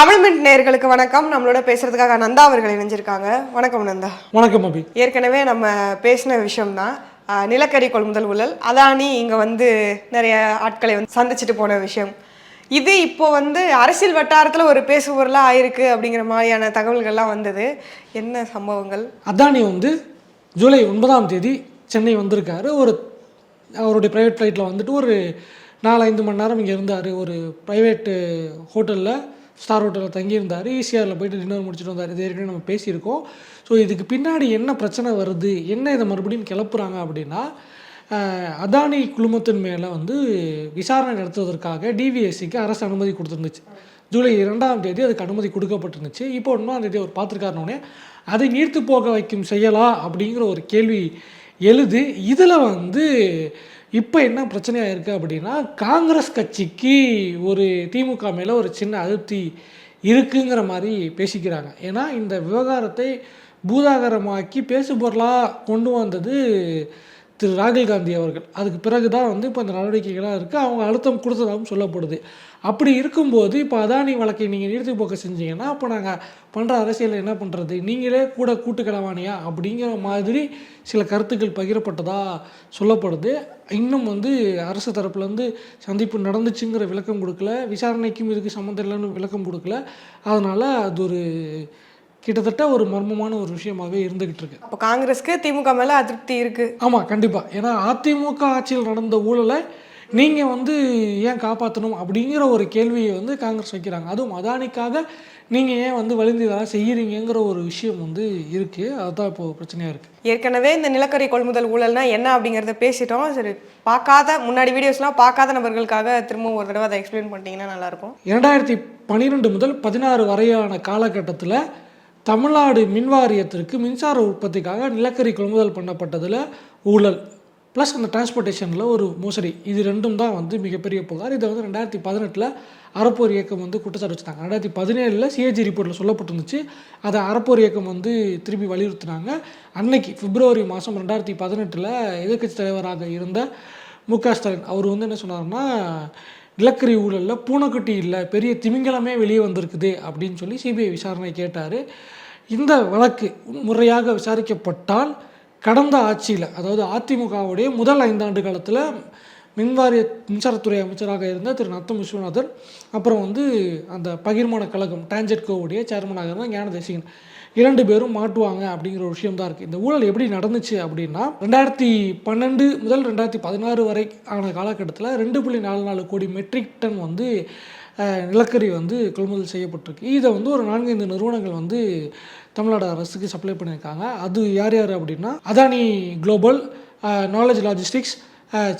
Tamil mint நேயர்களுக்கு வணக்கம். நம்மளோட பேசுறதுக்காக நந்தா அவர்கள் இணைஞ்சிருக்காங்க. வணக்கம் நந்தா. வணக்கம் அபி. ஏற்கனவே நம்ம பேசின விஷயம் தான் நிலக்கரி கொள்முதல் ஊழல். அதானி இங்க வந்து நிறைய ஆட்களை வந்து சந்திச்சுட்டு போன விஷயம். இது இப்போ வந்து அரசியல் வட்டாரத்துல ஒரு பேசுபொருளா ஆயிருக்கு அப்படிங்கிற மாதிரியான தகவல்கள்லாம் வந்தது. என்ன சம்பவங்கள்? அதானி வந்து ஜூலை ஒன்பதாம் தேதி சென்னை வந்திருக்காரு. ஒரு அவருடைய ப்ரைவேட் ஃப்ளைட்டில் வந்துட்டு ஒரு நாலு ஐந்து மணி நேரம் இங்கே இருந்தார். ஒரு ப்ரைவேட்டு ஹோட்டலில் ஸ்டார் ஹோட்டலில் தங்கியிருந்தார். ஈசிஆரில் போயிட்டு டின்னர் முடிச்சுட்டு வந்தார். இது ஏற்கனவே நம்ம பேசியிருக்கோம். ஸோ இதுக்கு பின்னாடி என்ன பிரச்சனை வருது? என்ன இதை மறுபடியும் கிளப்புறாங்க அப்படின்னா அதானி குழுமத்தின் மேலே வந்து விசாரணை நடத்துவதற்காக டிவிஎஸ்சிக்கு அரசு அனுமதி கொடுத்துருந்துச்சு. ஜூலை இரண்டாம் தேதி அதுக்கு அனுமதி கொடுக்கப்பட்டிருந்துச்சு. இப்போ ஒன்றாம் தேதி அவர் பார்த்துருக்காருனோடனே அதை நீர்த்து போக வைக்கும் செய்யலா? அப்படிங்கிற ஒரு கேள்வி எழுது. இதில் வந்து இப்போ என்ன பிரச்சனையாக இருக்குது அப்படின்னா காங்கிரஸ் கட்சிக்கு ஒரு திமுக மேலே ஒரு சின்ன அதிருப்தி இருக்குங்கிற மாதிரி பேசிக்கிறாங்க. ஏன்னா இந்த விவகாரத்தை பூதாகரமாக்கி பேசுபொருளாக கொண்டு வந்தது திரு ராகுல் காந்தி அவர்கள். அதுக்கு பிறகு தான் வந்து இப்போ அந்த நடவடிக்கைகளாக இருக்குது அவங்க அழுத்தம் கொடுத்ததாகவும் சொல்லப்படுது. அப்படி இருக்கும்போது இப்போ அதானி வழக்கை நீங்கள் நிறுத்தி போக்க செஞ்சீங்கன்னா அப்போ நாங்கள் பண்ணுற அரசியலில் என்ன பண்ணுறது நீங்களே கூட கூட்டு அப்படிங்கிற மாதிரி சில கருத்துக்கள் பகிரப்பட்டதாக சொல்லப்படுது. இன்னும் வந்து அரசு தரப்புலேருந்து சந்திப்பு நடந்துச்சுங்கிற விளக்கம் கொடுக்கல. விசாரணைக்கும் இதுக்கு சம்மந்தம் இல்லைன்னு விளக்கம் கொடுக்கல. அதனால் அது ஒரு கிட்டத்தட்ட ஒரு மர்மமான ஒரு விஷயமாகவே இருந்துக்கிட்டு இருக்கு. அப்போ காங்கிரஸ்க்கு திமுக மேல அதிருப்தி இருக்கு. ஆமாம் கண்டிப்பாக ஏன்னா அதிமுக ஆட்சியில் நடந்த ஊழலை நீங்கள் வந்து ஏன் காப்பாற்றணும் அப்படிங்கிற ஒரு கேள்வியை வந்து காங்கிரஸ் வைக்கிறாங்க. அதுவும் அதானிக்காக நீங்கள் ஏன் வந்து வலிந்து இதெல்லாம் செய்கிறீங்கிற ஒரு விஷயம் வந்து இருக்குது அதுதான் இப்போது பிரச்சனையாக இருக்குது ஏற்கனவே இந்த நிலக்கரி கொள்முதல் ஊழல்னா என்ன அப்படிங்கிறத பேசிட்டோம். சரி பார்க்காத முன்னாடி வீடியோஸ்லாம் பார்க்காத நபர்களுக்காக திரும்ப ஒரு தடவை அதை எக்ஸ்பிளைன் பண்ணிட்டீங்கன்னா நல்லாயிருக்கும் இரண்டாயிரத்தி பன்னிரெண்டு முதல் பதினாறு வரையான காலகட்டத்தில் தமிழ்நாடு மின் வாரியத்திற்கு மின்சார உற்பத்திக்காக நிலக்கரி கொள்முதல் பண்ணப்பட்டதில் ஊழல் ப்ளஸ் அந்த டிரான்ஸ்போர்ட்டேஷனில் ஒரு மோசடி. இது ரெண்டும் தான் வந்து மிகப்பெரிய புகார். இதை வந்து ரெண்டாயிரத்தி பதினெட்டில் அறப்போர் இயக்கம் வந்து குற்றச்சாட்டு வச்சுட்டாங்க. ரெண்டாயிரத்தி பதினேழில் சிஏஜி ரிப்போர்ட்டில் சொல்லப்பட்டிருந்துச்சு. அதை அறப்போர் இயக்கம் வந்து திருப்பி வலியுறுத்தினாங்க. அன்னைக்கு பிப்ரவரி மாதம் ரெண்டாயிரத்தி பதினெட்டில் எதிர்க்கட்சி தலைவராக இருந்த மு க ஸ்டாலின் அவர் வந்து என்ன சொன்னார்னா நிலக்கரி ஊழலில் பூனைக்குட்டி இல்லை பெரிய திமிங்கலமே வெளியே வந்திருக்குது அப்படின்னு சொல்லி சிபிஐ விசாரணை கேட்டார். இந்த வழக்கு முறையாக விசாரிக்கப்பட்டால் கடந்த ஆட்சியில் அதாவது அதிமுகவுடைய முதல் ஐந்தாண்டு காலத்தில் மின்வாரிய மின்சாரத்துறை அமைச்சராக இருந்த திரு நத்தம் விஸ்வநாதன் அப்புறம் வந்து அந்த பகிர்மான கழகம் டான்ஜெட்கோவுடைய சேர்மனாக இருந்த ஞான தேசிகன் இரண்டு பேரும் மாட்டுவாங்க அப்படிங்கிற ஒரு விஷயம் தான் இருக்குது இந்த ஊழல் எப்படி நடந்துச்சு அப்படின்னா ரெண்டாயிரத்தி பன்னெண்டு முதல் ரெண்டாயிரத்தி பதினாறு வரை ஆன காலகட்டத்தில் ரெண்டு புள்ளி நாலு நாலு கோடி மெட்ரிக் டன் வந்து நிலக்கரி வந்து கொள்முதல் செய்யப்பட்டிருக்கு. இதை வந்து ஒரு நான்கைந்து நிறுவனங்கள் வந்து தமிழ்நாடு அரசுக்கு சப்ளை பண்ணியிருக்காங்க. அது யார் யார் அப்படின்னா Adani global knowledge logistics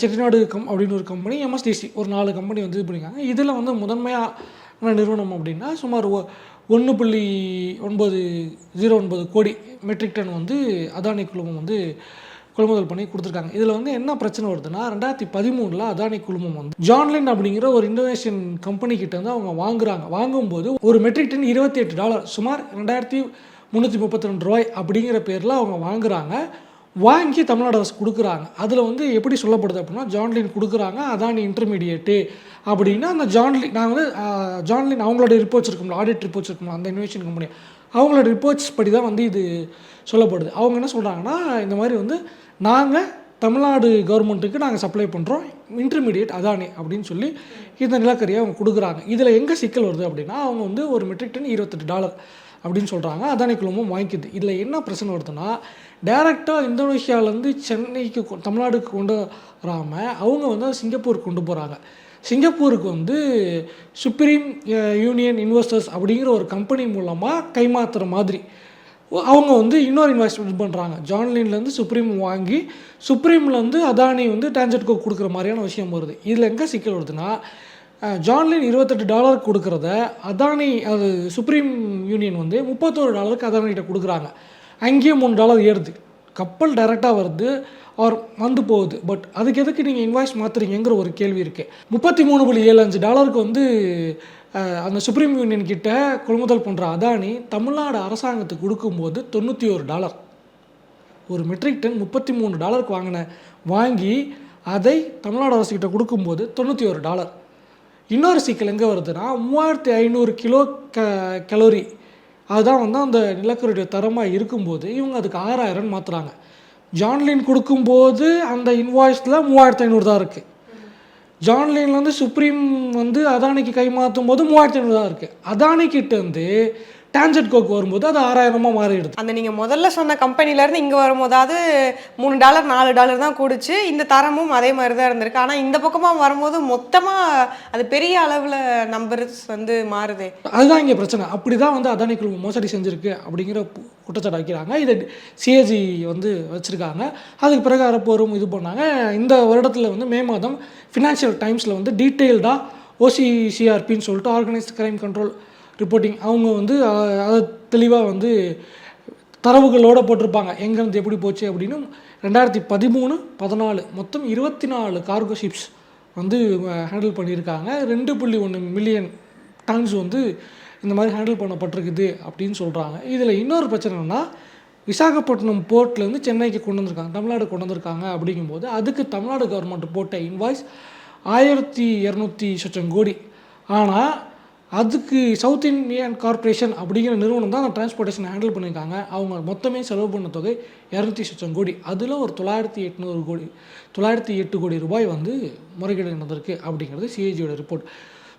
Chettinad come அப்படின்னு ஒரு கம்பெனி எம்எஸ்டிசி ஒரு நாலு கம்பெனி வந்து இது பண்ணியிருக்காங்க. இதில் வந்து முதன்மையான நிறுவனம் அப்படின்னா சுமார் ஒன்று புள்ளி ஒன்பது ஜீரோ ஒன்பது கோடி மெட்ரிக் டன் வந்து அதானி குழுமம் வந்து கொள்முதல் பண்ணி கொடுத்துருக்காங்க. இதில் வந்து என்ன பிரச்சனை வருதுன்னா ரெண்டாயிரத்தி பதிமூணில் அதானி குழுமம் வந்து ஜான்லின் அப்படிங்கிற ஒரு இந்தோனேஷியன் கம்பெனிக்கிட்ட வந்து அவங்க வாங்குறாங்க. வாங்கும்போது ஒரு மெட்ரிக் டன் இருபத்தி எட்டு டாலர் சுமார் ரெண்டாயிரத்தி முந்நூற்றி முப்பத்தி ரெண்டு ரூபாய் அப்படிங்கிற பேரில் அவங்க வாங்குறாங்க. வாங்கி தமிழ்நாடு அரசு கொடுக்குறாங்க. அதில் வந்து எப்படி சொல்லப்படுது அப்படின்னா ஜான்லின் கொடுக்குறாங்க அதானி இன்டர்மீடியேட்டு அப்படின்னா அந்த ஜான்லின் நான் வந்து ஜான்லின் அவங்களோட ரிப்போர்ட்ஸ் இருக்கும்ல ஆடிட் ரிப்போர்ட்ஸ் இருக்கும்ல அந்த இன்வெஸ்டின் கம்பெனி அவங்களோட ரிப்போர்ட்ஸ் படி தான் வந்து இது சொல்லப்படுது. அவங்க என்ன சொல்கிறாங்கன்னா இந்த மாதிரி வந்து நாங்கள் தமிழ்நாடு கவர்மெண்ட்டுக்கு நாங்கள் சப்ளை பண்ணுறோம் இன்டர்மீடியேட் அதானி அப்படின்னு சொல்லி இந்த நிலக்கரியை அவங்க கொடுக்குறாங்க. இதில் எங்கே சிக்கல் வருது அப்படின்னா அவங்க வந்து ஒரு மெட்ரிக் டன் இருபத்தெட்டு டாலர் அப்படின்னு சொல்கிறாங்க அதானி குழுமம் வாங்கிக்குது. இதில் என்ன பிரச்சனை வருதுன்னா டேரெக்டாக இந்தோனேஷியாவிலேருந்து சென்னைக்கு தமிழ்நாடுக்கு கொண்டு வராமல் அவங்க வந்து சிங்கப்பூருக்கு கொண்டு போகிறாங்க சிங்கப்பூருக்கு வந்து சுப்ரீம் யூனியன் இன்வெஸ்டர்ஸ் அப்படிங்கிற ஒரு கம்பெனி மூலமாக கைமாத்துற மாதிரி. அவங்க வந்து இன்னொரு இன்வெஸ்ட்மெண்ட் பண்ணுறாங்க ஜான்லின்லேருந்து சுப்ரீம் வாங்கி சுப்ரீம்லேருந்து அதானி வந்து டான்ஜெட்கோ கொடுக்குற மாதிரியான விஷயம் வருது. இதில் எங்கே சிக்கல் வருதுன்னா ஜான்லின் இருபத்தெட்டு டாலர் கொடுக்குறத அதானி அது சுப்ரீம் யூனியன் வந்து முப்பத்தோரு டாலருக்கு அதானிகிட்ட கொடுக்குறாங்க. அங்கேயும் மூணு டாலர் ஏறுது. கப்பல் டைரெக்டாக வருது ஆர் வந்து போகுது. பட் அதுக்கு எதுக்கு நீங்கள் இன்வாய்ஸ் மாற்றுறீங்கிற ஒரு கேள்வி இருக்குது முப்பத்தி மூணு புள்ளி ஏழு அஞ்சு டாலருக்கு வந்து அந்த சுப்ரீம் யூனியன் கிட்ட கொள்முதல் பண்ணுற அதானி தமிழ்நாடு அரசாங்கத்துக்கு கொடுக்கும்போது தொண்ணூற்றி ஒரு டாலர் ஒரு மெட்ரிக் டன் முப்பத்தி மூணு டாலருக்கு வாங்கின வாங்கி அதை தமிழ்நாடு அரசுக்கிட்ட கொடுக்கும்போது தொண்ணூற்றி ஒரு டாலர் இன்னொரு சிக்கல் எங்கே வருதுன்னா மூவாயிரத்தி ஐநூறு கிலோ க கலோரி. அதுதான் வந்து அந்த நிலக்கரியுடைய தரமாக இருக்கும்போது இவங்க அதுக்கு ஆறாயிரம்னு மாற்றுறாங்க ஜான்லின் கொடுக்கும்போது அந்த இன்வாய்ஸில் மூவாயிரத்து ஐநூறு தான் இருக்குது ஜான்லைனில் வந்து சுப்ரீம் வந்து அதானிக்கு கை மாற்றும் போது மூவாயிரத்தி ஐநூறு தான் இருக்குது அதானிக்கிட்டேருந்து டான்ஜெட் கோக் வரும்போது அது ஆறாயிரமாக மாறிடுது. அந்த நீங்கள் முதல்ல சொன்ன கம்பெனிலேருந்து இங்கே வரும்போதாவது மூணு டாலர் நாலு டாலர் தான் கூடுச்சு. இந்த தரமும் அதே மாதிரி தான் இருந்திருக்கு. ஆனால் இந்த பக்கமாக வரும்போது மொத்தமாக அது பெரிய அளவில் நம்பர்ஸ் வந்து மாறுதே. அதுதான் இங்கே பிரச்சனை. அப்படி தான் வந்து அதானி குழுமம் மோசடி செஞ்சுருக்கு அப்படிங்கிற குற்றச்சாட்டு வைக்கிறாங்க. இதை சிஏஜி வந்து வச்சுருக்காங்க. அதுக்கு பிறகு அரப்போரும் இது பண்ணாங்க. இந்த வருடத்தில் வந்து மே மாதம் ஃபினான்ஷியல் டைம்ஸில் வந்து டீட்டெயில்டாக ஓசிசிஆர்பின்னு சொல்லிட்டு ஆர்கனைஸ்டு கிரைம் கண்ட்ரோல் ரிப்போர்ட்டிங் அவங்க வந்து அதை தெளிவாக வந்து தரவுகளோடு போட்டிருப்பாங்க. எங்கேருந்து எப்படி போச்சு அப்படின்னு ரெண்டாயிரத்தி பதிமூணு பதினாலு மொத்தம் இருபத்தி நாலு கார்கோ ஷிப்ஸ் வந்து ஹேண்டில் பண்ணியிருக்காங்க. ரெண்டு புள்ளி ஒன்று மில்லியன் டன்ஸ் வந்து இந்த மாதிரி ஹேண்டில் பண்ணப்பட்டிருக்குது அப்படின்னு சொல்கிறாங்க இதில் இன்னொரு பிரச்சனை விசாகப்பட்டினம் போர்ட்லேருந்து சென்னைக்கு கொண்டு வந்திருக்காங்க. தமிழ்நாடு கொண்டு வந்திருக்காங்க அப்படிங்கும்போது அதுக்கு தமிழ்நாடு கவர்மெண்ட் போட்ட இன்வாய்ஸ் ஆயிரத்தி இரநூத்தி சொச்சம் கோடி. ஆனால் அதுக்கு சவுத் இந்தியன் கார்ப்பரேஷன் அப்படிங்கிற நிறுவனம் தான் அந்த டிரான்ஸ்போர்ட்டேஷன் ஹேண்டில் பண்ணியிருக்காங்க. அவங்க மொத்தமே செலவு பண்ண தொகை இரநூத்தி சொச்சம் கோடி. அதில் ஒரு தொள்ளாயிரத்தி எட்நூறு கோடி தொள்ளாயிரத்தி எட்டு கோடி ரூபாய் வந்து முறைகேடு நடந்திருக்கு அப்படிங்கிறது சிஏஜியோட ரிப்போர்ட்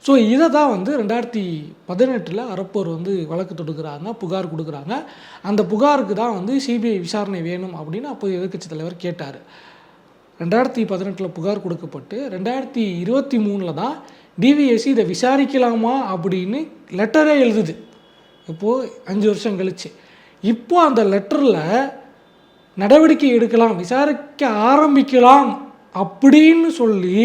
ஸோ இதை தான் வந்து ரெண்டாயிரத்தி பதினெட்டில் அறப்போர் வந்து வழக்கு தொடுக்கிறாங்க புகார் கொடுக்குறாங்க. அந்த புகாருக்கு தான் வந்து சிபிஐ விசாரணை வேணும் அப்படின்னு அப்போது எதிர்க்கட்சி தலைவர் கேட்டார். ரெண்டாயிரத்தி பதினெட்டில் புகார் கொடுக்கப்பட்டு ரெண்டாயிரத்தி இருபத்தி மூணில் தான் டிவிஎஸ்சி இதை விசாரிக்கலாமா அப்படின்னு லெட்டரே எழுதுது. இப்போது அஞ்சு வருஷம் கழிச்சு. இப்போ அந்த லெட்டரில் நடவடிக்கை எடுக்கலாம் விசாரிக்க ஆரம்பிக்கலாம் அப்படின்னு சொல்லி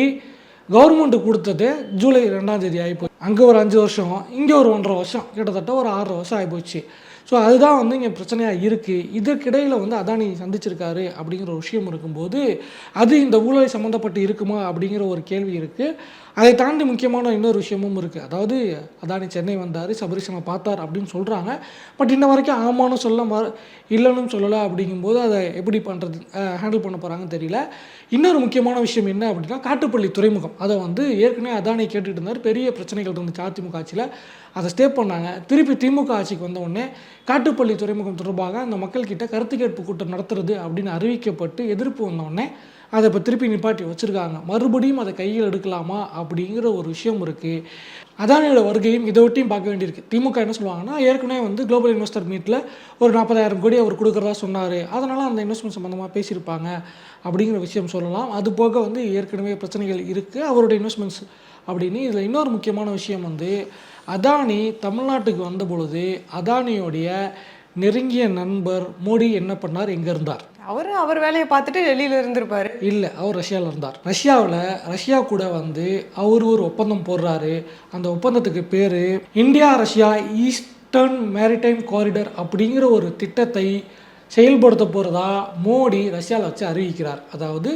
கவர்மெண்ட் கொடுத்தது ஜூலை ரெண்டாம் தேதி ஆகிப்போச்சு அங்கே ஒரு அஞ்சு வருஷம் இங்கே ஒரு ஒன்றரை வருஷம் கிட்டத்தட்ட ஒரு ஆறரை வருஷம் ஆகிப்போச்சு ஸோ அதுதான் வந்து இங்கே பிரச்சனையாக இருக்குது இதற்கிடையில் வந்து அதானி சந்திச்சிருக்காரு அப்படிங்கிற ஒரு விஷயம் இருக்கும்போது அது இந்த ஊழல் சம்மந்தப்பட்டு இருக்குமா அப்படிங்கிற ஒரு கேள்வி இருக்குது அதை தாண்டி முக்கியமான இன்னொரு விஷயமும் இருக்குது அதாவது அதானி சென்னை வந்தார் சபரிசனை பார்த்தார் அப்படின்னு சொல்கிறாங்க பட் இன்ன வரைக்கும் ஆமான்னு சொல்ல ம இல்லைன்னு சொல்லலை அப்படிங்கும்போது அதை எப்படி பண்ணுறது ஹேண்டில் பண்ண போகிறாங்கன்னு தெரியல. இன்னொரு முக்கியமான விஷயம் என்ன அப்படின்னா காட்டுப்பள்ளி துறைமுகம். அதை வந்து ஏற்கனவே அதானி கேட்டுட்டு இருந்தார். பெரிய பிரச்சனைகள் இருந்துச்சு அதிமுக ஆட்சியில். அதை ஸ்டே பண்ணாங்க. திருப்பி திமுக ஆட்சிக்கு வந்த உடனே காட்டுப்பள்ளி துறைமுகம் தொடர்பாக அந்த மக்கள்கிட்ட கருத்து கேட்பு கூட்டம் நடத்துறது அப்படின்னு அறிவிக்கப்பட்டு எதிர்ப்பு வந்த உடனே அதை இப்போ திருப்பி நிப்பாட்டி வச்சுருக்காங்க. மறுபடியும் அதை கையில் எடுக்கலாமா அப்படிங்கிற ஒரு விஷயம் இருக்குது அதானியோட வருகையும் இதை ஒட்டியும் பார்க்க வேண்டியிருக்கு. திமுக என்ன சொல்லுவாங்கன்னா ஏற்கனவே வந்து குளோபல் இன்வெஸ்டர் மீட்டில் ஒரு நாற்பதாயிரம் கோடி அவர் கொடுக்குறதா சொன்னார். அதனால் அந்த இன்வெஸ்ட்மெண்ட் சம்மந்தமாக பேசியிருப்பாங்க அப்படிங்கிற விஷயம் சொல்லலாம். அது போக வந்து ஏற்கனவே பிரச்சனைகள் இருக்குது அவரோட இன்வெஸ்ட்மெண்ட்ஸ் அப்படின்னு. இதில் இன்னொரு முக்கியமான விஷயம் வந்து அதானி தமிழ்நாட்டுக்கு வந்த பொழுது அதானியோடைய நெருங்கிய நண்பர் மோடி என்ன பண்ணார்? எங்கே இருந்தார்? அவர் அவர் வேலையை பார்த்துட்டு டெல்லியில் இருந்திருப்பாரு. இல்லை அவர் ரஷ்யாவில் இருந்தார். ரஷ்யாவில் ரஷ்யா கூட வந்து அவர் ஒரு ஒப்பந்தம் போடுறாரு. அந்த ஒப்பந்தத்துக்கு பேர் India Russia eastern maritime corridor அப்படிங்கிற ஒரு திட்டத்தை செயல்படுத்த போகிறதா மோடி ரஷ்யாவில் வச்சு அறிவிக்கிறார். அதாவது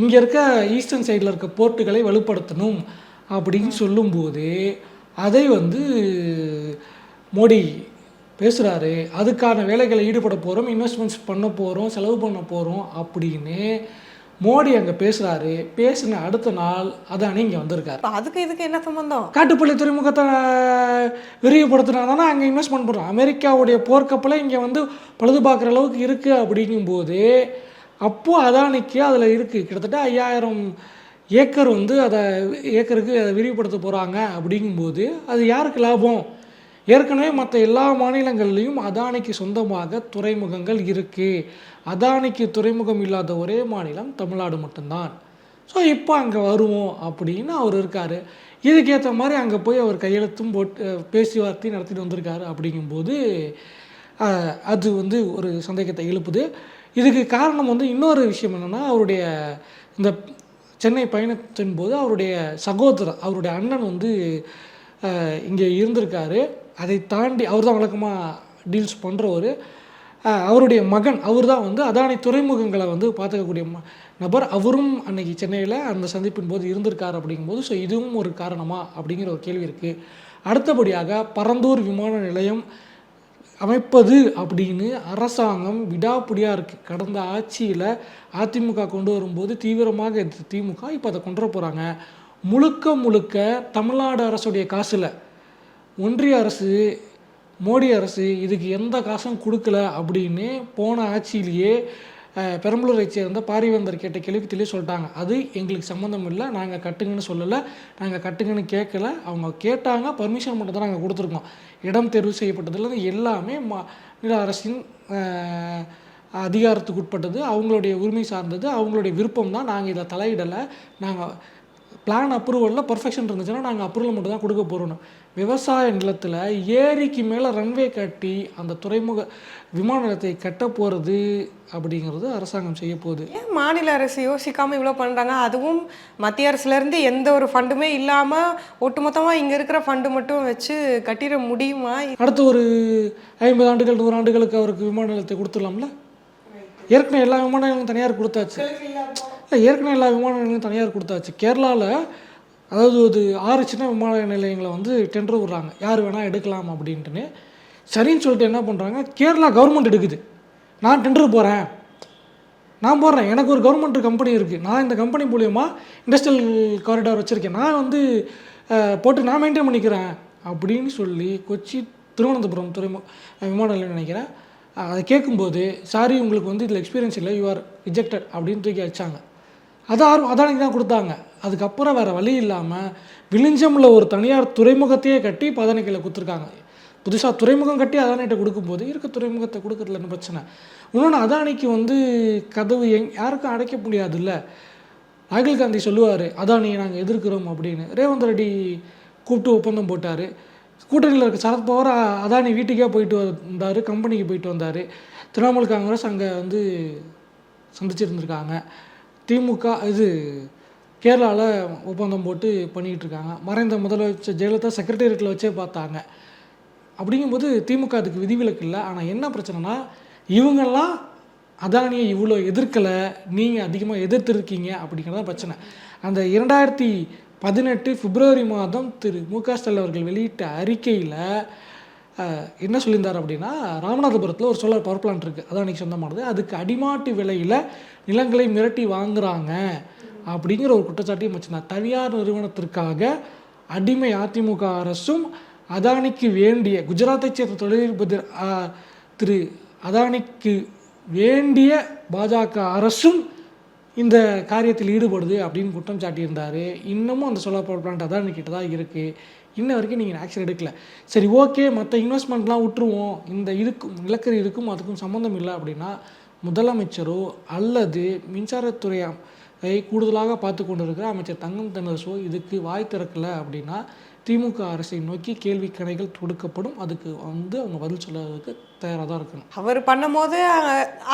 இங்கே இருக்க ஈஸ்டர்ன் சைடில் இருக்க போர்ட்டுகளை வலுப்படுத்தணும் அப்படின்னு சொல்லும்போது அதை வந்து மோடி பேசுகிறாரு அதுக்கான வேலைகளை ஈடுபட போகிறோம் இன்வெஸ்ட்மெண்ட்ஸ் பண்ண போகிறோம் செலவு பண்ண போகிறோம் அப்படின்னு மோடி அங்கே பேசுகிறாரு பேசின அடுத்த நாள் அதானி இங்கே வந்திருக்காரு. அதுக்கு இதுக்கு என்ன சம்பந்தம்? காட்டுப்பள்ளி துறைமுகத்தை விரிவுபடுத்தினா தானே அங்கே இன்வெஸ்ட்மெண்ட் பண்ணுறோம் அமெரிக்காவுடைய போர்க்கப்பலை இங்கே வந்து பழுது பார்க்குற அளவுக்கு இருக்குது அப்படிங்கும்போது அப்போது அதானிக்கு அதில் இருக்குது கிட்டத்தட்ட ஐயாயிரம் ஏக்கர் வந்து அதை ஏக்கருக்கு அதை விரிவுபடுத்த போகிறாங்க அப்படிங்கும்போது அது யாருக்கு லாபம்? ஏற்கனவே மற்ற எல்லா மாநிலங்கள்லேயும் அதானிக்கு சொந்தமாக துறைமுகங்கள் இருக்குது அதானிக்கு துறைமுகம் இல்லாத ஒரே மாநிலம் தமிழ்நாடு மட்டும்தான். ஸோ இப்போ அங்கே வருவோம் அப்படின்னு அவர் இருக்கார். இதுக்கேற்ற மாதிரி அங்கே போய் அவர் கையெழுத்தும் போட்டு பேச்சுவார்த்தையும் நடத்திட்டு வந்திருக்காரு அப்படிங்கும்போது அது வந்து ஒரு சந்தேகத்தை எழுப்புது. இதுக்கு காரணம் வந்து இன்னொரு விஷயம் என்னென்னா அவருடைய இந்த சென்னை பயணத்தின் போது அவருடைய சகோதரர் அவருடைய அண்ணன் வந்து இங்கே இருந்திருக்காரு. அதை தாண்டி அவர் தான் வழக்கமாக டீல்ஸ் பண்ணுறவர் அவருடைய மகன் அவர் தான் வந்து அதானி துறைமுகங்களை வந்து பார்த்துக்கக்கூடிய நபர். அவரும் அன்னைக்கு சென்னையில் அந்த சந்திப்பின் போது இருந்திருக்கார் அப்படிங்கும்போது ஸோ இதுவும் ஒரு காரணமா அப்படிங்கிற ஒரு கேள்வி இருக்குது அடுத்தபடியாக பரந்தூர் விமான நிலையம் அமைப்பது அப்படின்னு அரசாங்கம் விடாப்பிடியாக இருக்குது கடந்த ஆட்சியில் அதிமுக கொண்டு வரும்போது தீவிரமாக எதிர்த்த திமுக இப்போ அதை கொண்டு வர போகிறாங்க முழுக்க முழுக்க தமிழ்நாடு அரசுடைய காசில் ஒன்றிய அரசு மோடி அரசு இதுக்கு எந்த காசும் கொடுக்கல அப்படின்னு போன ஆட்சியிலேயே பெரம்பலூரை சேர்ந்த பாரிவேந்தர் கேட்ட கேள்விக்கு சொல்லிட்டாங்க. அது எங்களுக்கு சம்மந்தம் இல்லை நாங்கள் கட்டுங்கன்னு சொல்லலை நாங்கள் கட்டுங்கன்னு கேட்கல. அவங்க கேட்டாங்க பர்மிஷன் மட்டும் தான் நாங்கள் கொடுத்துருக்கோம். இடம் தேர்வு செய்யப்பட்டதுலேருந்து எல்லாமே மாநில அரசின் அதிகாரத்துக்கு உட்பட்டது. அவங்களுடைய உரிமை சார்ந்தது. அவங்களுடைய விருப்பம் தான். நாங்கள் இதை தலையிடலை. நாங்கள் பிளான் அப்ரூவலில் பர்ஃபெக்ஷன் இருந்துச்சுன்னா நாங்கள் அப்ரூவல் மட்டும் தான் கொடுக்க போகிறோம் விவசாய நிலத்தில் ஏரிக்கு மேலே ரன்வே கட்டி அந்த துறைமுக விமான நிலையத்தை கட்ட போகிறது அப்படிங்கிறது அரசாங்கம் செய்ய போகுது. ஏன் மாநில அரசு யோசிக்காம இவ்வளோ பண்றாங்க? அதுவும் மத்திய அரசுல இருந்து எந்த ஒரு ஃபண்டுமே இல்லாம ஒட்டுமொத்தமா இங்க இருக்கிற ஃபண்டு மட்டும் வச்சு கட்டிட முடியுமா? அடுத்த ஒரு ஐம்பது ஆண்டுகள் நூறு ஆண்டுகளுக்கு அவருக்கு விமான நிலையத்தை கொடுத்துடலாம்ல? ஏற்கனவே எல்லா விமான நிலையங்களும் தனியார் கொடுத்தாச்சு. ஏற்கனவே எல்லா விமான நிலையங்களும் தனியார் கொடுத்தாச்சு. கேரளாவில் அதாவது ஒரு ஆறு சின்ன விமான நிலையங்களை வந்து டெண்டர் விடுறாங்க. யார் வேணால் எடுக்கலாம் அப்படின்ட்டுன்னு. சரின்னு சொல்லிட்டு என்ன பண்ணுறாங்க கேரளா கவர்மெண்ட் எடுக்குது. நான் டெண்டர் போகிறேன் நான் போடுறேன் எனக்கு ஒரு கவர்மெண்ட் கம்பெனி இருக்குது நான் இந்த கம்பெனி மூலியமா இண்டஸ்ட்ரியல் காரிடார் வச்சுருக்கேன். நான் வந்து போட்டு நான் மெயின்டைன் பண்ணிக்கிறேன். அப்படின்னு சொல்லி கொச்சி திருவனந்தபுரம் துறைமுக விமான நிலையம் நினைக்கிறேன். அதை கேட்கும்போது சாரி உங்களுக்கு வந்து இதில் எக்ஸ்பீரியன்ஸ் இல்லை. யூ ஆர் ரிஜெக்டட் அப்படின்னு தூக்கி வச்சாங்க அதான் அதானிக்கு தான் கொடுத்தாங்க. அதுக்கப்புறம் வேறு வழி இல்லாமல் விழிஞ்சமில் ஒரு தனியார் துறைமுகத்தையே கட்டி இப்போ அதானிக்கையில் கொடுத்துருக்காங்க. புதுசாக துறைமுகம் கட்டி அதானிகிட்ட கொடுக்கும்போது இருக்க துறைமுகத்தை கொடுக்கறதுல என்ன பிரச்சனை? இன்னொன்று அதானிக்கு வந்து கதவு எங் யாருக்கும் அடைக்க முடியாதுல்ல. ராகுல் காந்தி சொல்லுவார் அதானியை நாங்கள் எதிர்க்கிறோம் அப்படின்னு. ரேவந்த் ரெட்டி கூப்பிட்டு ஒப்பந்தம் போட்டார். கூட்டணியில் இருக்க சரத்பவர் அதானி வீட்டுக்கே போயிட்டு வந்தார் கம்பெனிக்கு போயிட்டு வந்தார். திரிணாமுல் காங்கிரஸ் அங்கே வந்து சந்திச்சிருந்துருக்காங்க. திமுக இது கேரளாவில் ஒப்பந்தம் போட்டு பண்ணிக்கிட்டு இருக்காங்க. மறைந்த முதலமைச்சர் ஜெயலலிதா செக்ரட்டேரியட்டில் வச்சே பார்த்தாங்க. அப்படிங்கும்போது திமுக அதுக்கு விதிவிலக்கு இல்லை. ஆனால் என்ன பிரச்சனைனா இவங்கெல்லாம் அதானியை இவ்வளோ எதிர்க்கலை நீங்கள் அதிகமாக எதிர்த்துருக்கீங்க அப்படிங்கிறது தான் பிரச்சனை. அந்த இரண்டாயிரத்தி பதினெட்டு பிப்ரவரி மாதம் திரு மு க ஸ்டாலின் அவர்கள் வெளியிட்ட அறிக்கையில் என்ன சொல்லியிருந்தார் அப்படின்னா ராமநாதபுரத்தில் ஒரு சோலார் பவர் பிளான்ட் இருக்குது அதானிக்கு சொந்தமானது அதுக்கு அடிமாட்டு விலையில் நிலங்களை மிரட்டி வாங்குறாங்க அப்படிங்கிற ஒரு குற்றச்சாட்டையும் வச்சிருந்தார். தனியார் நிறுவனத்திற்காக அடிமை அதிமுக அரசும் அதானிக்கு வேண்டிய குஜராத்தைச் சேர்ந்த தொழிலதிபர் திரு அதானிக்கு வேண்டிய பாஜக அரசும் இந்த காரியத்தில் ஈடுபடுது அப்படின்னு குற்றம் சாட்டியிருந்தார். இன்னமும் அந்த சோலார் பவர் பிளான்ட் அதான் கிட்ட தான் இருக்குது இன்ன வரைக்கும் நீங்கள் ஆக்ஷன் எடுக்கல. சரி ஓகே மற்ற இன்வெஸ்ட்மெண்ட்லாம் விட்டுருவோம். இந்த இதுக்கும் நிலக்கரி இருக்கும் அதுக்கும் சம்மந்தம் இல்லை அப்படின்னா முதலமைச்சரோ அல்லது மின்சாரத்துறை கூடுதலாக பார்த்து கொண்டு இருக்கிற அமைச்சர் தங்கம் தென்னரசோ இதுக்கு வாய் திறக்கல அப்படின்னா திமுக அரசை நோக்கி கேள்வி கணைகள் தொடுக்கப்படும். அதுக்கு வந்து அவங்க பதில் சொல்றதுக்கு தயாராக தான் இருக்கணும். அவர் பண்ணும்போது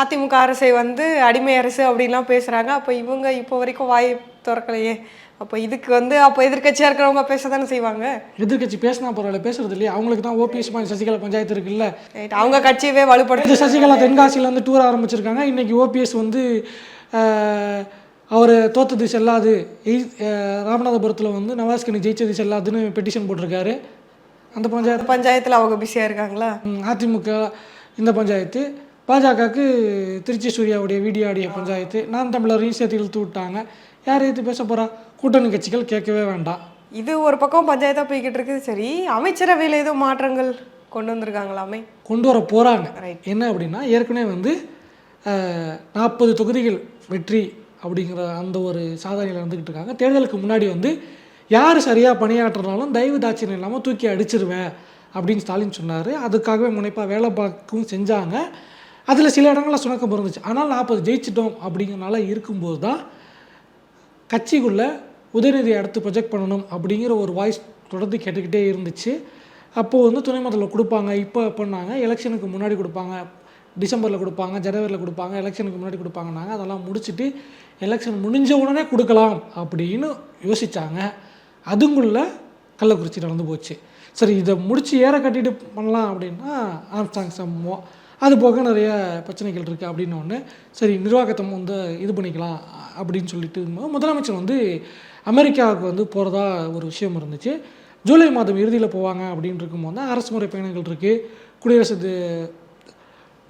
அதிமுக அரசை வந்து அடிமை அரசு அப்படின்லாம் பேசுறாங்க. அப்போ இவங்க இப்போ வரைக்கும் வாய் திறக்கலையே. அப்போ இதுக்கு வந்து அப்போ எதிர்க்கட்சியா இருக்கிறவங்க பேச தானே செய்வாங்க? எதிர்க்கட்சி பேசினா பரவாயில்ல பேசுறது இல்லையா? அவங்களுக்கு தான் ஓபிஎஸ் சசிகலா பஞ்சாயத்து இருக்குல்ல. அவங்க கட்சியவே வலுப்படுத்த சசிகலா தென்காசியில் வந்து டூர் ஆரம்பிச்சிருக்காங்க. இன்னைக்கு ஓபிஎஸ் வந்து அவர் தோத்தது செல்லாது. ராமநாதபுரத்தில் வந்து நவாஸ்கனி ஜெயிச்சது செல்லாதுன்னு பெட்டிஷன் போட்டிருக்காரு. அந்த பஞ்சாயத்து பஞ்சாயத்துல அவங்க பிஸியா இருக்காங்களா? அதிமுக இந்த பஞ்சாயத்து. பாஜகவுக்கு திருச்சி சூர்யாவுடைய வீடியோ ஆடிய பஞ்சாயத்து. நான் தமிழரையும் சேர்த்து இழுத்து விட்டாங்க. யார் எது பேச போகிறா கூட்டணி கட்சிகள் கேட்கவே வேண்டாம். இது ஒரு பக்கம் பஞ்சாயத்தா போய்கிட்டு இருக்குது. சரி அமைச்சரவையில் ஏதோ மாற்றங்கள் கொண்டு வந்திருக்காங்களாமே? கொண்டு வர போகிறாங்க. என்ன அப்படின்னா ஏற்கனவே வந்து நாற்பது தொகுதிகள் வெற்றி அப்படிங்கிற அந்த ஒரு சாதனையில் இருந்துக்கிட்டு இருக்காங்க. தேர்தலுக்கு முன்னாடி வந்து யார் சரியாக பணியாற்றுனாலும் தயவு தாட்சியம் இல்லாமல் தூக்கி அடிச்சிருவேன் அப்படின்னு ஸ்டாலின் சொன்னார். அதுக்காகவே முனைப்பாக வேலை பார்க்கவும் செஞ்சாங்க. அதில் சில இடங்களில் சுணக்கம் இருந்துச்சு. ஆனால் நாற்பது ஜெயிச்சிட்டோம் அப்படிங்கிறனால இருக்கும்போது தான் கட்சிக்குள்ளே உதயநிதியை அடுத்து ப்ரொஜெக்ட் பண்ணணும் அப்படிங்கிற ஒரு வாய்ஸ் தொடர்ந்து கேட்டுக்கிட்டே இருந்துச்சு. அப்போது வந்து துணை முதல்ல கொடுப்பாங்க. இப்போ பண்ணாங்க. எலெக்ஷனுக்கு முன்னாடி கொடுப்பாங்க. டிசம்பரில் கொடுப்பாங்க ஜனவரியில் கொடுப்பாங்க எலெக்ஷனுக்கு முன்னாடி கொடுப்பாங்கன்னாங்க. அதெல்லாம் முடிச்சுட்டு எலெக்ஷன் முடிஞ்ச உடனே கொடுக்கலாம் அப்படின்னு யோசித்தாங்க அதுங்குள்ள கள்ளக்குறிச்சி நடந்து போச்சு. சரி இதை முடித்து ஏற கட்டிட்டு பண்ணலாம் அப்படின்னா ஆம்ஸ்டாங் சம்பவம் அது போக நிறைய பிரச்சனைகள் இருக்குது அப்படின்னு ஒன்று சரி நிர்வாகத்தை வந்து இது பண்ணிக்கலாம் அப்படின்னு சொல்லிட்டு முதலமைச்சர் வந்து அமெரிக்காவுக்கு வந்து போகிறதா ஒரு விஷயம் இருந்துச்சு. ஜூலை மாதம் இறுதியில் போவாங்க அப்படின்னு இருக்கும்போது தான் அரசு முறை பயணங்கள் இருக்குது குடியரசு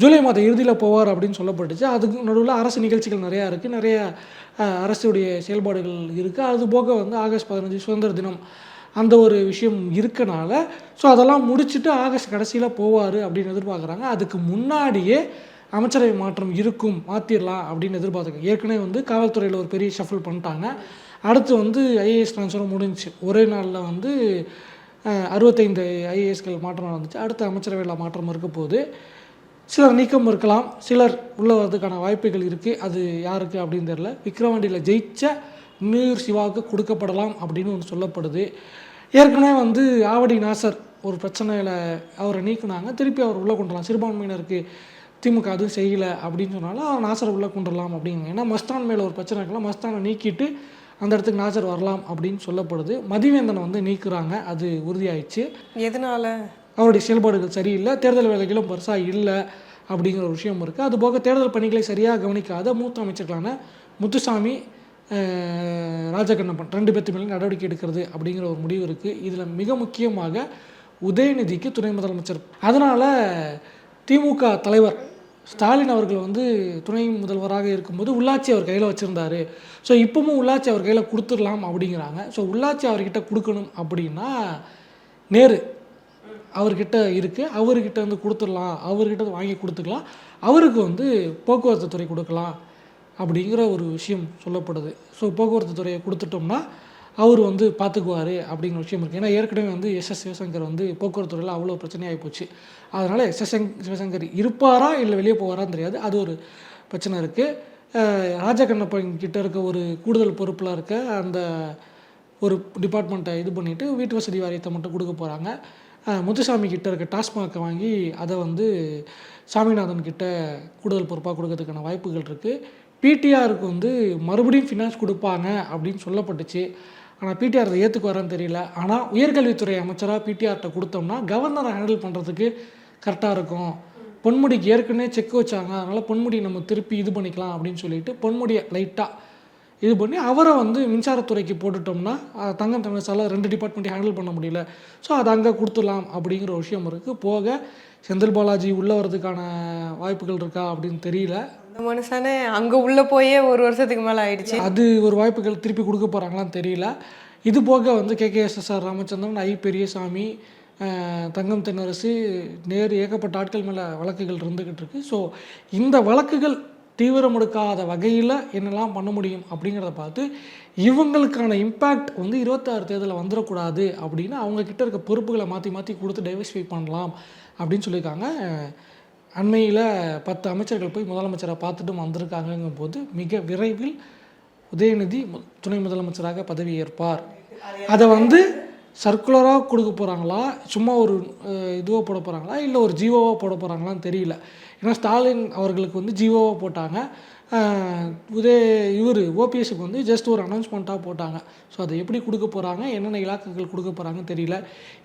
ஜூலை மாத இறுதியில் போவார் அப்படின்னு சொல்லப்பட்டுச்சு. அதுக்கு நடுவில் அரசு நிகழ்ச்சிகள் நிறையா இருக்குது நிறைய அரசுடைய செயல்பாடுகள் இருக்குது அது போக வந்து ஆகஸ்ட் பதினஞ்சு சுதந்திர தினம் அந்த ஒரு விஷயம் இருக்கனால ஸோ அதெல்லாம் முடிச்சுட்டு ஆகஸ்ட் கடைசியில் போவார் அப்படின்னு எதிர்பார்க்குறாங்க. அதுக்கு முன்னாடியே அமைச்சரவை மாற்றம் இருக்கும் மாற்றிடலாம் அப்படின்னு எதிர்பார்த்துருக்காங்க. ஏற்கனவே வந்து காவல்துறையில் ஒரு பெரிய ஷஃபில் பண்ணிட்டாங்க. அடுத்து வந்து ஐஏஎஸ் ட்ரான்ஸ்ஃபரும் முடிஞ்சுச்சு. ஒரே நாளில் வந்து அறுபத்தைந்து ஐஏஎஸ்கள் மாற்றம் நடந்துச்சு. அடுத்த அமைச்சரவையில் மாற்றம் இருக்க போது சிலர் நீக்கம் இருக்கலாம் சிலர் உள்ளே வரதுக்கான வாய்ப்புகள் இருக்குது அது யாருக்கு அப்படின்னு தெரில விக்ரவாண்டியில் ஜெயிச்ச நீர் சிவாவுக்கு கொடுக்கப்படலாம் அப்படின்னு ஒன்று சொல்லப்படுது. ஏற்கனவே வந்து ஆவடி நாசர் ஒரு பிரச்சனையில் அவரை நீக்குனாங்க. திருப்பி அவர் உள்ளே கொண்டு வரலாம் சிறுபான்மையினருக்கு திமுக அதுவும் செய்யலை அப்படின்னு சொன்னாலும் அவர் நாசரை உள்ளே கொண்டுடலாம் அப்படிங்க ஏன்னா மஸ்தான் மேலே ஒரு பிரச்சனை இருக்கலாம் மஸ்தானை நீக்கிட்டு அந்த இடத்துக்கு நாசர் வரலாம் அப்படின்னு சொல்லப்படுது. மதிவேந்தனை வந்து நீக்குறாங்க. அது உறுதியாயிடுச்சு. எதனால? அவருடைய செயல்பாடுகள் சரியில்லை தேர்தல் வேலைகளும் பெருசாக இல்லை அப்படிங்கிற ஒரு விஷயம் இருக்குது அதுபோக தேர்தல் பணிகளை சரியாக கவனிக்காத மூத்த அமைச்சர்களான முத்துசாமி ராஜகண்ணப்பன் ரெண்டு பேர்த்து மேலே நடவடிக்கை எடுக்கிறது அப்படிங்கிற ஒரு முடிவு இருக்குது இதில் மிக முக்கியமாக உதயநிதிக்கு துணை முதலமைச்சர். அதனால் திமுக தலைவர் ஸ்டாலின் அவர்கள் வந்து துணை முதல்வராக இருக்கும்போது உள்ளாட்சி அவர் கையில் வச்சுருந்தாரு. ஸோ இப்போவும் உள்ளாட்சி அவர் கையில் கொடுத்துடலாம் அப்படிங்கிறாங்க. ஸோ உள்ளாட்சி அவர்கிட்ட கொடுக்கணும் அப்படின்னா நேரு அவர்கிட்ட இருக்குது அவர்கிட்ட வந்து கொடுத்துடலாம். அவர்கிட்ட வாங்கி கொடுத்துக்கலாம். அவருக்கு வந்து போக்குவரத்து துறை கொடுக்கலாம் அப்படிங்கிற ஒரு விஷயம் சொல்லப்படுது. ஸோ போக்குவரத்து துறையை கொடுத்துட்டோம்னா அவர் வந்து பார்த்துக்குவார் அப்படிங்கிற விஷயம் இருக்குது ஏன்னா ஏற்கனவே வந்து எஸ் எஸ் சிவசங்கர் வந்து போக்குவரத்து துறையில் அவ்வளோ பிரச்சனையாகி போச்சு. அதனால் எஸ் எஸ் சிவசங்கர் இருப்பாரா இல்லை வெளியே போவாரான்னு தெரியாது. அது ஒரு பிரச்சனை இருக்குது ராஜகண்ணப்பன் கிட்ட இருக்க ஒரு கூடுதல் பொறுப்பில் இருக்க அந்த ஒரு டிபார்ட்மெண்ட்டை இது பண்ணிவிட்டு வீட்டு வசதி வாரியத்தை மட்டும் கொடுக்க போகிறாங்க முத்துசாமி கிட்ட இருக்க டாஸ்மாகை வாங்கி அதை வந்து சாமிநாதன் கிட்ட கூடுதல் பொறுப்பாக கொடுக்கறதுக்கான வாய்ப்புகள் இருக்குது பிடிஆருக்கு வந்து மறுபடியும் ஃபினான்ஸ் கொடுப்பாங்க அப்படின்னு சொல்லப்பட்டுச்சு. ஆனால் பிடிஆர் அதை ஏற்றுக்குவாரான்னு தெரியல. ஆனால் உயர்கல்வித்துறை அமைச்சராக பிடிஆர்கிட்ட கொடுத்தோம்னா கவர்னரை ஹேண்டில் பண்ணுறதுக்கு கரெக்டாக இருக்கும். பொன்முடிக்கு ஏற்கனவே செக் வச்சாங்க. அதனால் பொன்முடி நம்ம திருப்பி இது பண்ணிக்கலாம் அப்படின்னு சொல்லிட்டு பொன்முடியை லைட்டாக இது பண்ணி அவரை வந்து மின்சாரத்துறைக்கு போட்டுட்டோம்னா தங்கம் தமிழ்ச்சால ரெண்டு டிபார்ட்மெண்ட்டையும் ஹேண்டில் பண்ண முடியல. ஸோ அதை அங்கே கொடுத்துடலாம் அப்படிங்கிற விஷயம் இருக்குது போக செந்தில் பாலாஜி உள்ளே வர்றதுக்கான வாய்ப்புகள் இருக்கா அப்படின்னு தெரியல. அந்த மனுஷனே அங்க உள்ள போயே ஒரு வருஷத்துக்கு மேல ஆயிடுச்சு. அது ஒரு வாய்ப்புகள் திருப்பி கொடுக்க போகிறாங்களான்னு தெரியல. இது போக வந்து கேகேஎஸ்எஸ்ஆர் ராமச்சந்திரன் ஐ. பெரியசாமி தங்கம் தென்னரசு நேரு ஏகப்பட்ட ஆட்கள் மேலே வழக்குகள் இருந்துக்கிட்டு இருக்கு. ஸோ இந்த வழக்குகள் தீவிரமெடுக்காத வகையில் என்னெல்லாம் பண்ண முடியும் அப்படிங்கிறத பார்த்து இவங்களுக்கான இம்பேக்ட் வந்து இருபத்தாறு தேர்தலில் வந்துடக்கூடாது அப்படின்னு அவங்கக்கிட்ட இருக்க பொறுப்புகளை மாற்றி மாற்றி கொடுத்து டைவர்சிஃபை பண்ணலாம் அப்படின்னு சொல்லியிருக்காங்க. அண்மையில் பத்து அமைச்சர்கள் போய் முதலமைச்சரை பார்த்துட்டு வந்திருக்காங்கங்கும் போது மிக விரைவில் உதயநிதி மு- துணை முதலமைச்சராக பதவி ஏற்பார் அதை வந்து சர்க்குலராக கொடுக்க போகிறாங்களா சும்மா ஒரு இதுவாக போட போகிறாங்களா இல்லை ஒரு ஜீவோவாக போட போகிறாங்களான்னு தெரியல. ஏன்னா ஸ்டாலின் அவர்களுக்கு வந்து ஜீவோவாக போட்டாங்க. உதய இவர் ஓபிஎஸ்க்கு வந்து ஜஸ்ட் ஒரு அனௌன்ஸ்மெண்ட்டாக போட்டாங்க. ஸோ அதை எப்படி கொடுக்க போகிறாங்க என்னென்ன இலாக்குகள் கொடுக்க போகிறாங்கன்னு தெரியல.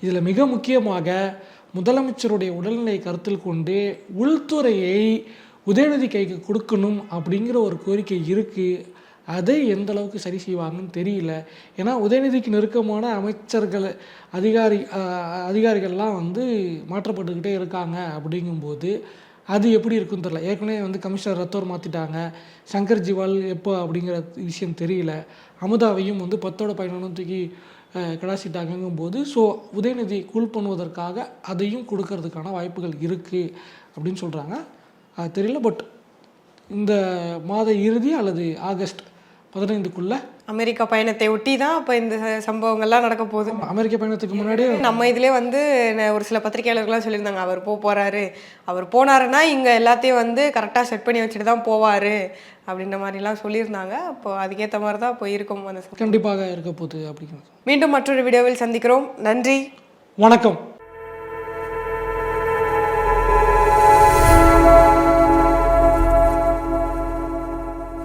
இதில் மிக முக்கியமாக முதலமைச்சருடைய உடல்நிலை கருத்தில் கொண்டு உள்துறையை உதயநிதி கைக்கு கொடுக்கணும் அப்படிங்கிற ஒரு கோரிக்கை இருக்குது அதை எந்த அளவுக்கு சரி செய்வாங்கன்னு தெரியல. ஏன்னா உதயநிதிக்கு நெருக்கமான அமைச்சர்கள் அதிகாரி அதிகாரிகள்லாம் வந்து மாற்றப்பட்டுக்கிட்டே இருக்காங்க அப்படிங்கும்போது அது எப்படி இருக்குன்னு தெரில ஏற்கனவே வந்து கமிஷனர் ரத்தோர் மாற்றிட்டாங்க சங்கர் ஜிவால் எப்போ அப்படிங்கிற விஷயம் தெரியல. அமுதாவையும் வந்து பத்தோட பதினொன்று தூக்கி அஹ், போது ஸோ உதயநிதி கூல் பண்ணுவதற்காக அதையும் கொடுக்கறதுக்கான வாய்ப்புகள் இருக்குது அப்படின்னு சொல்கிறாங்க அது தெரியல பட் இந்த மாத இறுதி அல்லது ஆகஸ்ட் பதினைந்துக்குள்ளே அமெரிக்கா பயணத்தை ஒட்டி தான் அப்ப இந்த சம்பவங்கள்லாம் நடக்க போகுது. அமெரிக்க பயணத்துக்கு முன்னாடியே நம்ம இதுலயே வந்து ஒரு சில பத்திரிகையாளர்கள்லாம் சொல்லியிருந்தாங்க அவர் போக போறாரு. அவர் போனாருன்னா இங்க எல்லாத்தையும் வந்து கரெக்டா செட் பண்ணி வச்சுட்டு தான் போவாரு. அப்படின்ற மாதிரிலாம் சொல்லியிருந்தாங்க. அப்போ அதுக்கேற்ற மாதிரி தான் இப்போ இருக்கும் அந்த. கண்டிப்பாக இருக்க போகுது அப்படிங்கிறது மீண்டும் மற்றொரு வீடியோவில் சந்திக்கிறோம். நன்றி. வணக்கம்.